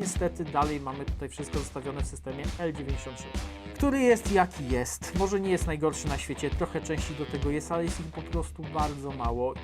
niestety dalej mamy tutaj wszystko zostawione w systemie L96, który jest jaki jest. Może nie jest najgorszy na świecie, trochę części do tego jest, ale jest ich po prostu bardzo mało.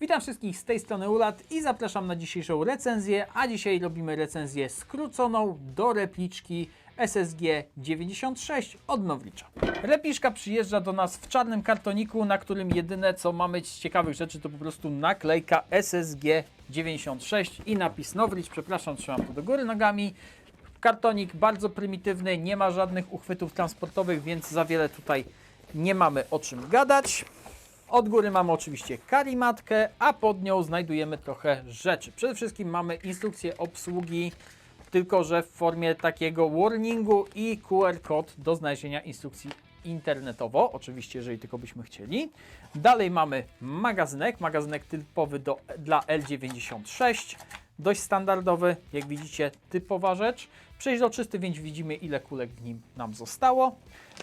Witam wszystkich z tej strony Ulat i zapraszam na dzisiejszą recenzję, a dzisiaj robimy recenzję skróconą do repliczki SSG 96 od Nowlicza. Repliczka przyjeżdża do nas w czarnym kartoniku, na którym jedyne co mamy z ciekawych rzeczy to po prostu naklejka SSG 96 i napis Nowlicz, przepraszam, trzymam to do góry nogami. Kartonik bardzo prymitywny, nie ma żadnych uchwytów transportowych, więc za wiele tutaj nie mamy o czym gadać. Od góry mamy oczywiście karimatkę, a pod nią znajdujemy trochę rzeczy. Przede wszystkim mamy instrukcję obsługi, tylko że w formie takiego warningu i QR kod do znalezienia instrukcji internetowo, oczywiście jeżeli tylko byśmy chcieli. Dalej mamy magazynek, magazynek typowy do, dla L96, dość standardowy, jak widzicie typowa rzecz. Przeźroczysty, więc widzimy ile kulek w nim nam zostało.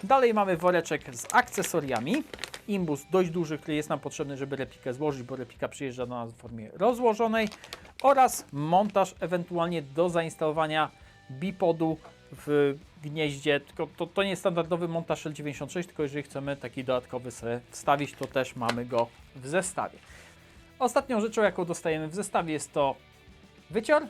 Dalej mamy woreczek z akcesoriami. Imbus dość duży, który jest nam potrzebny, żeby replikę złożyć, bo replika przyjeżdża do nas w formie rozłożonej. Oraz montaż ewentualnie do zainstalowania bipodu w gnieździe. Tylko to, to nie jest standardowy montaż L96, tylko jeżeli chcemy taki dodatkowy sobie wstawić, to też mamy go w zestawie. Ostatnią rzeczą, jaką dostajemy w zestawie jest to wycior.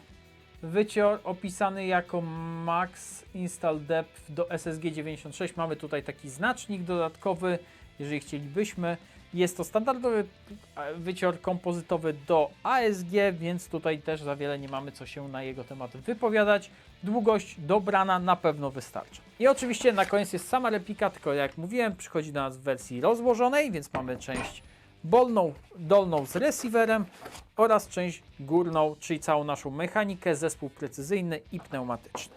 Wycior opisany jako Max Install Depth do SSG 96. Mamy tutaj taki znacznik dodatkowy, jeżeli chcielibyśmy. Jest to standardowy wycior kompozytowy do ASG, więc tutaj też za wiele nie mamy co się na jego temat wypowiadać. Długość dobrana na pewno wystarczy. I oczywiście na koniec jest sama replika, tylko jak mówiłem, przychodzi do nas w wersji rozłożonej, więc mamy część bolną, dolną z receiverem oraz część górną, czyli całą naszą mechanikę, zespół precyzyjny i pneumatyczny.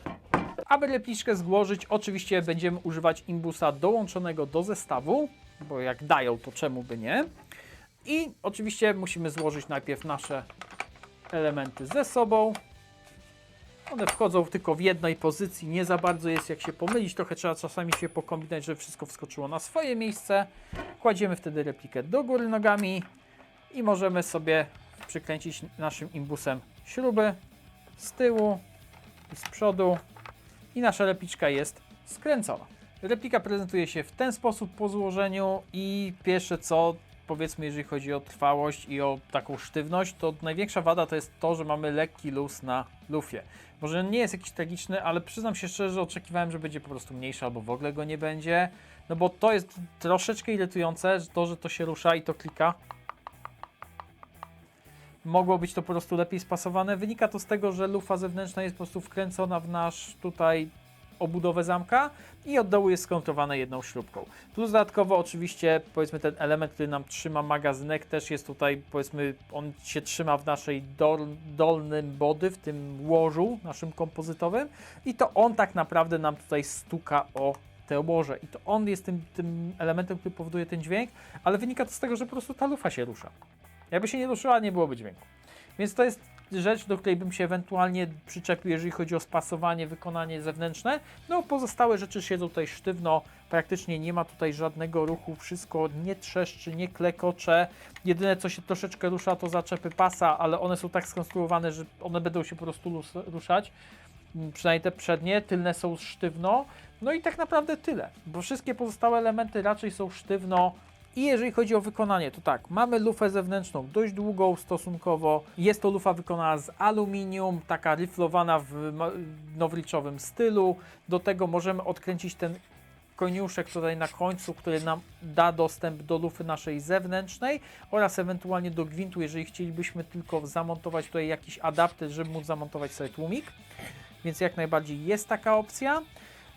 Aby repliczkę złożyć, oczywiście będziemy używać imbusa dołączonego do zestawu, bo jak dają, to czemu by nie. I oczywiście musimy złożyć najpierw nasze elementy ze sobą. One wchodzą tylko w jednej pozycji, nie za bardzo jest jak się pomylić, trochę trzeba czasami się pokombinować, żeby wszystko wskoczyło na swoje miejsce. Kładziemy wtedy replikę do góry nogami i możemy sobie przykręcić naszym imbusem śruby z tyłu i z przodu i nasza repliczka jest skręcona. Replika prezentuje się w ten sposób po złożeniu i pierwsze co, powiedzmy jeżeli chodzi o trwałość i o taką sztywność, to największa wada to jest to, że mamy lekki luz na lufie. Może nie jest jakiś tragiczny, ale przyznam się szczerze, że oczekiwałem, że będzie po prostu mniejszy albo w ogóle go nie będzie, no bo to jest troszeczkę irytujące, że to, że to się rusza i to klika, mogło być to po prostu lepiej spasowane. Wynika to z tego, że lufa zewnętrzna jest po prostu wkręcona w nasz tutaj obudowę zamka i od dołu jest skontrowane jedną śrubką. Plus dodatkowo oczywiście powiedzmy ten element, który nam trzyma magazynek też jest tutaj powiedzmy on się trzyma w naszej dol, dolnym body, w tym łożu naszym kompozytowym i to on tak naprawdę nam tutaj stuka o te łoże i to on jest tym, tym elementem, który powoduje ten dźwięk, ale wynika to z tego, że po prostu ta lufa się rusza. Jakby się nie ruszyła, nie byłoby dźwięku. Więc to jest rzecz, do której bym się ewentualnie przyczepił, jeżeli chodzi o spasowanie, wykonanie zewnętrzne. No pozostałe rzeczy siedzą tutaj sztywno, praktycznie nie ma tutaj żadnego ruchu, wszystko nie trzeszczy, nie klekocze. Jedyne co się troszeczkę rusza to zaczepy pasa, ale one są tak skonstruowane, że one będą się po prostu ruszać. Mm, Przynajmniej te przednie, tylne są sztywno. No i tak naprawdę tyle, bo wszystkie pozostałe elementy raczej są sztywno i jeżeli chodzi o wykonanie, to tak, mamy lufę zewnętrzną dość długą stosunkowo. Jest to lufa wykonana z aluminium, taka riflowana w nowliczowym stylu. Do tego możemy odkręcić ten koniuszek tutaj na końcu, który nam da dostęp do lufy naszej zewnętrznej oraz ewentualnie do gwintu, jeżeli chcielibyśmy tylko zamontować tutaj jakiś adapter, żeby móc zamontować sobie tłumik. Więc jak najbardziej jest taka opcja.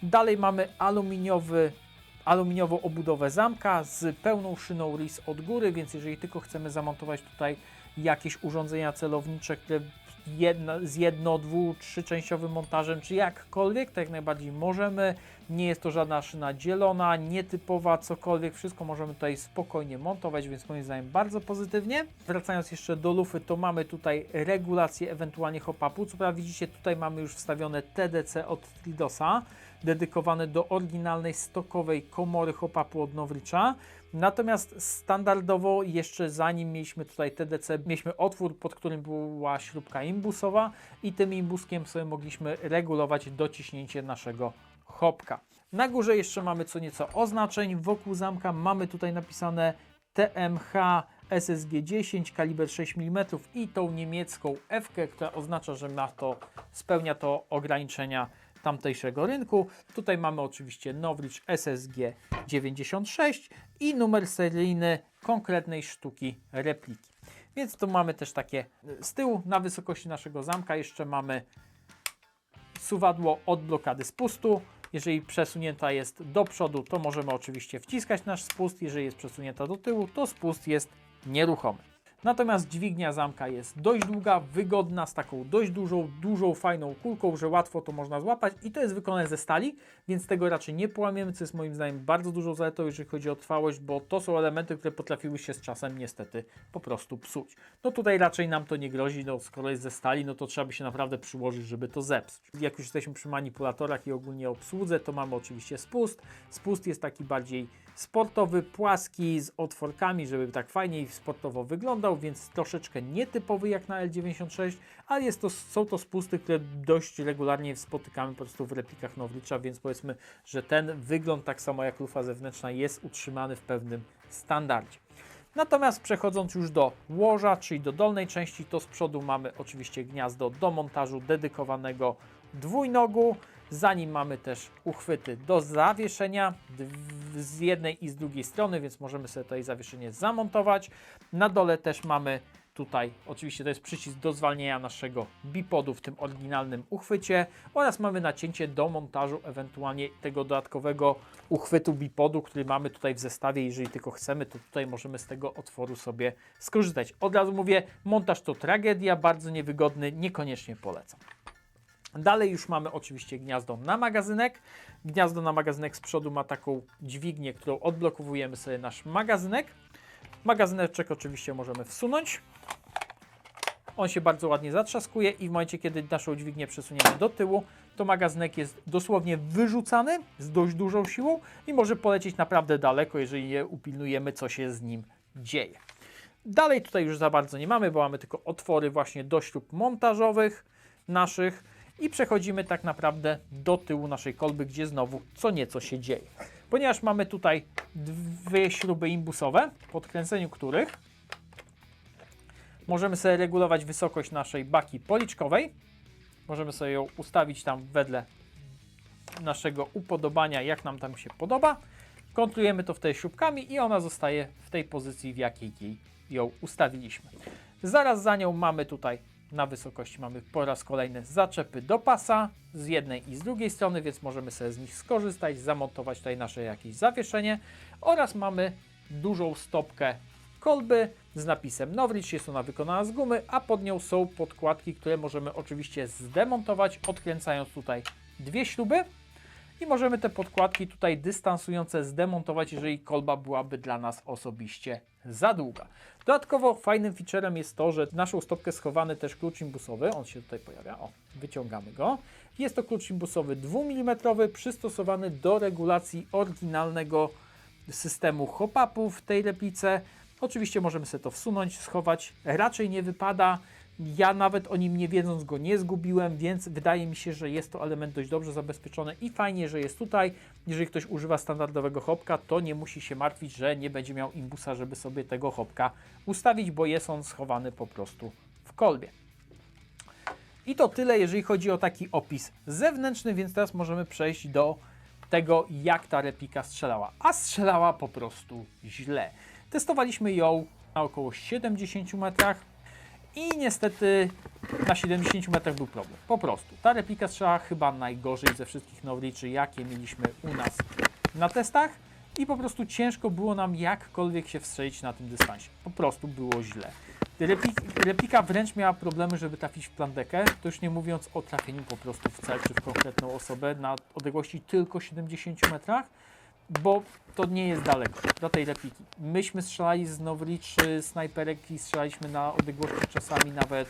Dalej mamy aluminiowy aluminiową obudowę zamka z pełną szyną RIS od góry, więc jeżeli tylko chcemy zamontować tutaj jakieś urządzenia celownicze, które z jedno, dwu, trzyczęściowym montażem, czy jakkolwiek, to jak najbardziej możemy. Nie jest to żadna szyna dzielona, nietypowa, cokolwiek, wszystko możemy tutaj spokojnie montować, więc moim zdaniem bardzo pozytywnie. Wracając jeszcze do lufy, to mamy tutaj regulację ewentualnie hop-upu. Co prawda widzicie, tutaj mamy już wstawione TDC od Tridosa, dedykowane do oryginalnej stokowej komory hop-upu od Nowricza. Natomiast standardowo jeszcze zanim mieliśmy tutaj TDC, mieliśmy otwór, pod którym była śrubka imbusowa i tym imbuskiem sobie mogliśmy regulować dociśnięcie naszego hopka. Na górze jeszcze mamy co nieco oznaczeń. Wokół zamka mamy tutaj napisane TMH SSG 10 kaliber 6 mm i tą niemiecką F, która oznacza, że ma to, spełnia to ograniczenia tamtejszego rynku. Tutaj mamy oczywiście Nowrich SSG 96 i numer seryjny konkretnej sztuki repliki. Więc tu mamy też takie z tyłu na wysokości naszego zamka jeszcze mamy suwadło od blokady spustu. Jeżeli przesunięta jest do przodu, to możemy oczywiście wciskać nasz spust. Jeżeli jest przesunięta do tyłu, to spust jest nieruchomy. Natomiast dźwignia zamka jest dość długa, wygodna, z taką dość dużą, dużą, fajną kulką, że łatwo to można złapać i to jest wykonane ze stali, więc tego raczej nie połamiemy, co jest moim zdaniem bardzo dużą zaletą, jeżeli chodzi o trwałość, bo to są elementy, które potrafiły się z czasem niestety po prostu psuć. No tutaj raczej nam to nie grozi, no skoro jest ze stali, no to trzeba by się naprawdę przyłożyć, żeby to zepsuć. Jak już jesteśmy przy manipulatorach i ogólnie obsłudze, to mamy oczywiście spust. Spust jest taki bardziej sportowy, płaski, z otworkami, żeby tak fajniej sportowo wyglądał, więc troszeczkę nietypowy jak na L96, ale jest to, są to spusty, które dość regularnie spotykamy po prostu w replikach Nowlicza, więc powiedzmy, że ten wygląd, tak samo jak lufa zewnętrzna, jest utrzymany w pewnym standardzie. Natomiast przechodząc już do łoża, czyli do dolnej części, to z przodu mamy oczywiście gniazdo do montażu dedykowanego dwójnogu. Za nim mamy też uchwyty do zawieszenia z jednej i z drugiej strony, więc możemy sobie tutaj zawieszenie zamontować. Na dole też mamy tutaj, oczywiście to jest przycisk do zwalniania naszego bipodu w tym oryginalnym uchwycie oraz mamy nacięcie do montażu ewentualnie tego dodatkowego uchwytu bipodu, który mamy tutaj w zestawie. Jeżeli tylko chcemy, to tutaj możemy z tego otworu sobie skorzystać. Od razu mówię, montaż to tragedia, bardzo niewygodny, niekoniecznie polecam. Dalej już mamy oczywiście gniazdo na magazynek. Gniazdo na magazynek z przodu ma taką dźwignię, którą odblokowujemy sobie nasz magazynek. Magazyneczek oczywiście możemy wsunąć. On się bardzo ładnie zatrzaskuje i w momencie, kiedy naszą dźwignię przesuniemy do tyłu, to magazynek jest dosłownie wyrzucany z dość dużą siłą i może polecieć naprawdę daleko, jeżeli nie upilnujemy, co się z nim dzieje. Dalej tutaj już za bardzo nie mamy, bo mamy tylko otwory właśnie do śrub montażowych naszych i przechodzimy tak naprawdę do tyłu naszej kolby, gdzie znowu co nieco się dzieje. Ponieważ mamy tutaj dwie śruby imbusowe, po odkręceniu których możemy sobie regulować wysokość naszej baki policzkowej. Możemy sobie ją ustawić tam wedle naszego upodobania, jak nam tam się podoba. Kontrujemy to wtedy śrubkami i ona zostaje w tej pozycji, w jakiej jej ją ustawiliśmy. Zaraz za nią mamy tutaj na wysokości mamy po raz kolejny zaczepy do pasa z jednej i z drugiej strony, więc możemy sobie z nich skorzystać, zamontować tutaj nasze jakieś zawieszenie. Oraz mamy dużą stopkę kolby z napisem Nowrich, jest ona wykonana z gumy, a pod nią są podkładki, które możemy oczywiście zdemontować, odkręcając tutaj dwie śruby i możemy te podkładki tutaj dystansujące zdemontować, jeżeli kolba byłaby dla nas osobiście za długa. Dodatkowo fajnym featurem jest to, że naszą stopkę schowany też klucz imbusowy, on się tutaj pojawia, o, wyciągamy go. Jest to klucz imbusowy 2 mm, przystosowany do regulacji oryginalnego systemu hop-upu w tej replice. Oczywiście możemy sobie to wsunąć, schować, raczej nie wypada. Ja nawet o nim nie wiedząc go nie zgubiłem, więc wydaje mi się, że jest to element dość dobrze zabezpieczony i fajnie, że jest tutaj. Jeżeli ktoś używa standardowego hopka, to nie musi się martwić, że nie będzie miał imbusa, żeby sobie tego hopka ustawić, bo jest on schowany po prostu w kolbie. I to tyle, jeżeli chodzi o taki opis zewnętrzny, więc teraz możemy przejść do tego, jak ta replika strzelała. A strzelała po prostu źle. Testowaliśmy ją na około 70 metrach i niestety na 70 metrach był problem. Po prostu. Ta replika strzelała chyba najgorzej ze wszystkich Nowriczy, jakie mieliśmy u nas na testach i po prostu ciężko było nam jakkolwiek się wstrzelić na tym dystansie. Po prostu było źle. Replik, replika wręcz miała problemy, żeby trafić w plandekę, to już nie mówiąc o trafieniu po prostu w cel czy w konkretną osobę na odległości tylko 70 metrach, bo to nie jest daleko do tej repliki. Myśmy strzelali z Nowriczy snajperek i strzelaliśmy na odległości czasami nawet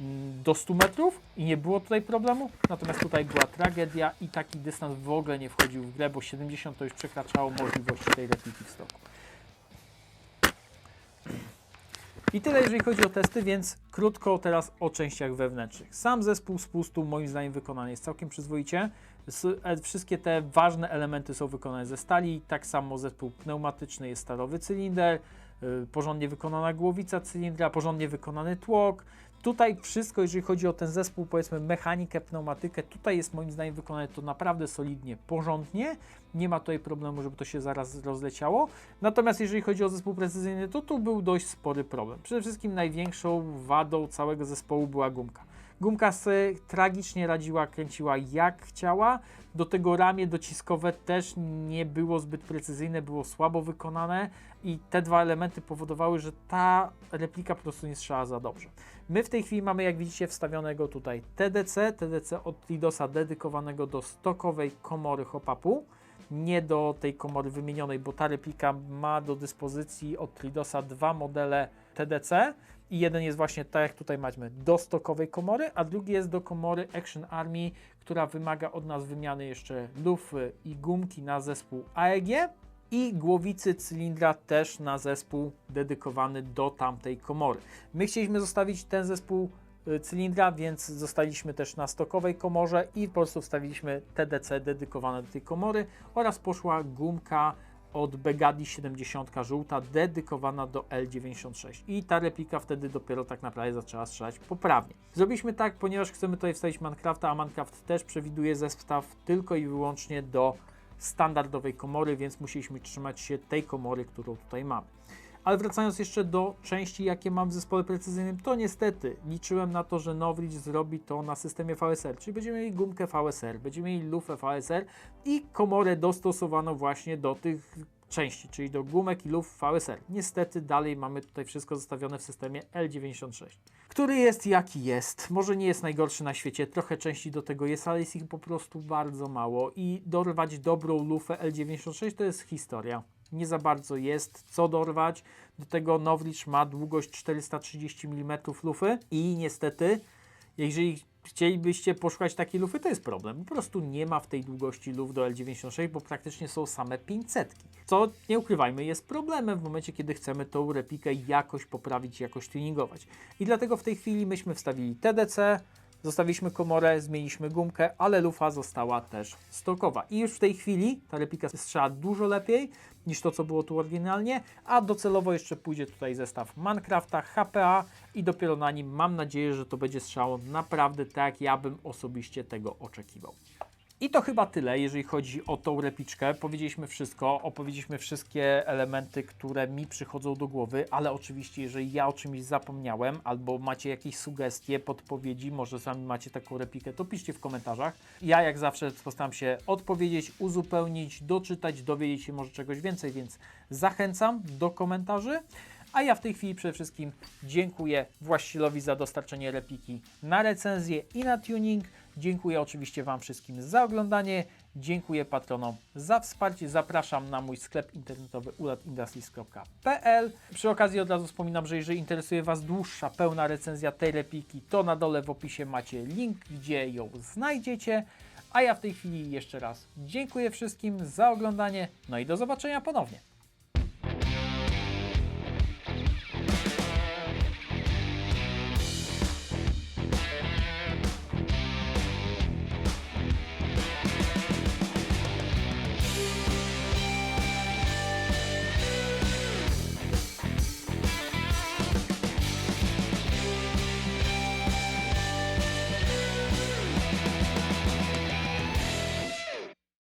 mm, do 100 metrów i nie było tutaj problemu, natomiast tutaj była tragedia i taki dystans w ogóle nie wchodził w grę, bo 70 to już przekraczało możliwości tej repliki w stoku. I tyle jeżeli chodzi o testy, więc krótko teraz o częściach wewnętrznych. Sam zespół spustu moim zdaniem wykonany jest całkiem przyzwoicie. E, Wszystkie te ważne elementy są wykonane ze stali, tak samo zespół pneumatyczny jest stalowy cylinder, y, porządnie wykonana głowica cylindra, porządnie wykonany tłok. Tutaj wszystko, jeżeli chodzi o ten zespół, powiedzmy mechanikę, pneumatykę, tutaj jest moim zdaniem wykonane to naprawdę solidnie, porządnie. Nie ma tutaj problemu, żeby to się zaraz rozleciało. Natomiast jeżeli chodzi o zespół precyzyjny, to tu był dość spory problem. Przede wszystkim największą wadą całego zespołu była gumka. Gumka se tragicznie radziła, kręciła jak chciała. Do tego ramię dociskowe też nie było zbyt precyzyjne, było słabo wykonane i te dwa elementy powodowały, że ta replika po prostu nie strzała za dobrze. My w tej chwili mamy, jak widzicie, wstawionego tutaj TDC, TDC od Lidosa dedykowanego do stokowej komory hop-upu nie do tej komory wymienionej, bo ta replika ma do dyspozycji od Tridosa dwa modele TDC i jeden jest właśnie tak jak tutaj mamy do stokowej komory, a drugi jest do komory Action Army, która wymaga od nas wymiany jeszcze lufy i gumki na zespół AEG i głowicy cylindra też na zespół dedykowany do tamtej komory. My chcieliśmy zostawić ten zespół y, cylindra, więc zostaliśmy też na stokowej komorze i po prostu wstawiliśmy TDC dedykowane do tej komory oraz poszła gumka od Begadi 70 żółta dedykowana do L96 i ta replika wtedy dopiero tak naprawdę zaczęła strzelać poprawnie. Zrobiliśmy tak, ponieważ chcemy tutaj wstawić Minecrafta, a Minecraft też przewiduje zestaw tylko i wyłącznie do standardowej komory, więc musieliśmy trzymać się tej komory, którą tutaj mamy. Ale wracając jeszcze do części, jakie mam w zespole precyzyjnym, to niestety liczyłem na to, że Nowridge zrobi to na systemie VSR, czyli będziemy mieli gumkę VSR, będziemy mieli lufę VSR i komorę dostosowaną właśnie do tych części, czyli do gumek i luf VSR. Niestety dalej mamy tutaj wszystko zostawione w systemie L96, który jest jaki jest. Może nie jest najgorszy na świecie, trochę części do tego jest, ale jest ich po prostu bardzo mało i dorwać dobrą lufę L96 to jest historia nie za bardzo jest co dorwać. Do tego Nowlicz ma długość 430 mm lufy i niestety, jeżeli chcielibyście poszukać takiej lufy, to jest problem. Po prostu nie ma w tej długości luf do L96, bo praktycznie są same 500. Co, nie ukrywajmy, jest problemem w momencie, kiedy chcemy tą replikę jakoś poprawić, jakoś tuningować. I dlatego w tej chwili myśmy wstawili TDC, Zostawiliśmy komorę, zmieniliśmy gumkę, ale lufa została też stokowa. I już w tej chwili ta replika strzela dużo lepiej niż to, co było tu oryginalnie, a docelowo jeszcze pójdzie tutaj zestaw Minecrafta, HPA i dopiero na nim mam nadzieję, że to będzie strzało naprawdę tak, jak ja bym osobiście tego oczekiwał. I to chyba tyle, jeżeli chodzi o tą repliczkę. Powiedzieliśmy wszystko, opowiedzieliśmy wszystkie elementy, które mi przychodzą do głowy, ale oczywiście, jeżeli ja o czymś zapomniałem, albo macie jakieś sugestie, podpowiedzi, może sami macie taką replikę, to piszcie w komentarzach. Ja jak zawsze postaram się odpowiedzieć, uzupełnić, doczytać, dowiedzieć się może czegoś więcej, więc zachęcam do komentarzy. A ja w tej chwili przede wszystkim dziękuję właścicielowi za dostarczenie repliki na recenzję i na tuning. Dziękuję oczywiście Wam wszystkim za oglądanie. Dziękuję patronom za wsparcie. Zapraszam na mój sklep internetowy ulatindustries.pl. Przy okazji od razu wspominam, że jeżeli interesuje Was dłuższa, pełna recenzja tej repliki, to na dole w opisie macie link, gdzie ją znajdziecie. A ja w tej chwili jeszcze raz dziękuję wszystkim za oglądanie. No i do zobaczenia ponownie.